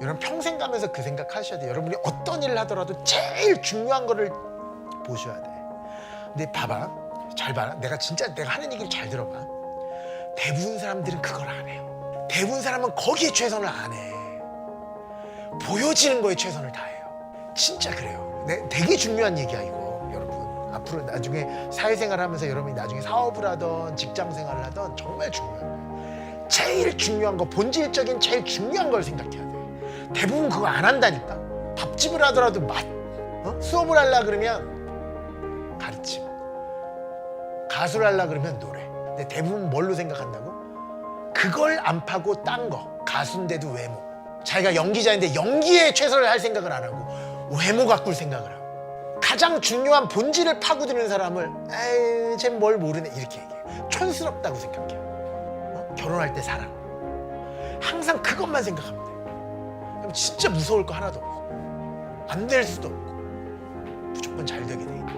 여러분 평생 가면서 그 생각 하셔야 돼요. 여러분이 어떤 일을 하더라도 제일 중요한 거를 보셔야 돼. 근데 봐봐. 잘 봐라. 내가 진짜 내가 하는 얘기를 잘 들어봐. 대부분 사람들은 그걸 안 해요. 대부분 사람은 거기에 최선을 안 해. 보여지는 거에 최선을 다해요. 진짜 그래요. 내, 되게 중요한 얘기야 이거 여러분. 앞으로 나중에 사회생활 하면서 여러분이 나중에 사업을 하던 직장 생활을 하던 정말 중요한 거예요. 제일 중요한 거 본질적인 제일 중요한 걸 생각해야 돼. 대부분 그거 안 한다니까. 밥집을 하더라도 맛. 어? 수업을 하려 그러면 가르침. 가수를 하려 그러면 노래. 근데 대부분 뭘로 생각한다고? 그걸 안 파고 딴 거. 가수인데도 외모. 자기가 연기자인데 연기에 최선을 할 생각을 안 하고 외모 가꿀 생각을 하고. 가장 중요한 본질을 파고드는 사람을 에이, 쟤뭘 모르네 이렇게 얘기해. 촌스럽다고 생각해. 어? 결혼할 때 사랑. 항상 그것만 돼. 진짜 무서울 거 하나도 없어. 안될 수도 없고 무조건 잘 되게 돼.